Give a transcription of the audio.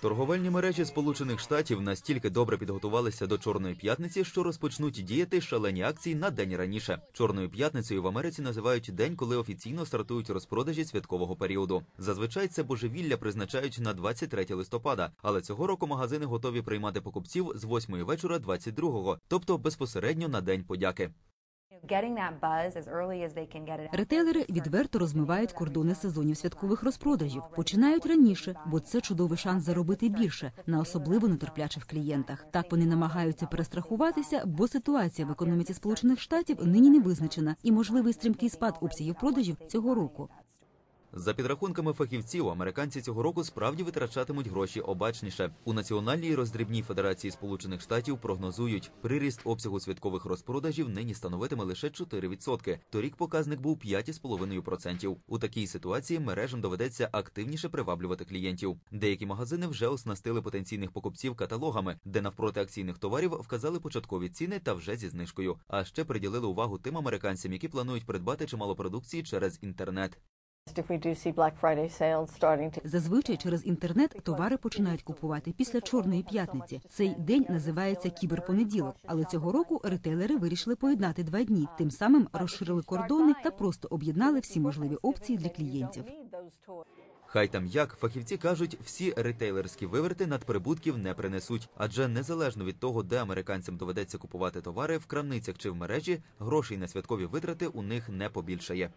Торговельні мережі Сполучених Штатів настільки добре підготувалися до Чорної п'ятниці, що розпочнуть діяти шалені акції на день раніше. Чорною п'ятницею в Америці називають день, коли офіційно стартують розпродажі святкового періоду. Зазвичай це божевілля призначають на 23 листопада, але цього року магазини готові приймати покупців з 8 вечора 22-го, тобто безпосередньо на день подяки. Ретейлери відверто розмивають кордони сезонів святкових розпродажів. Починають раніше, бо це чудовий шанс заробити більше на особливо нетерплячих клієнтах. Так вони намагаються перестрахуватися, бо ситуація в економіці Сполучених Штатів нині не визначена, і можливий стрімкий спад обсягів продажів цього року. За підрахунками фахівців, американці цього року справді витрачатимуть гроші обачніше. У Національній роздрібній федерації Сполучених Штатів прогнозують, приріст обсягу святкових розпродажів нині становитиме лише 4%. Торік показник був 5,5%. У такій ситуації мережам доведеться активніше приваблювати клієнтів. Деякі магазини вже оснастили потенційних покупців каталогами, де навпроти акційних товарів вказали початкові ціни та вже зі знижкою. А ще приділили увагу тим американцям, які планують придбати чимало продукції через інтернет. Зазвичай через інтернет товари починають купувати після чорної п'ятниці. Цей день називається кіберпонеділок, але цього року ретейлери вирішили поєднати два дні. Тим самим розширили кордони та просто об'єднали всі можливі опції для клієнтів. Хай там як фахівці кажуть, всі ретейлерські виверти надприбутків не принесуть, адже незалежно від того, де американцям доведеться купувати товари в крамницях чи в мережі, грошей на святкові витрати у них не побільшає.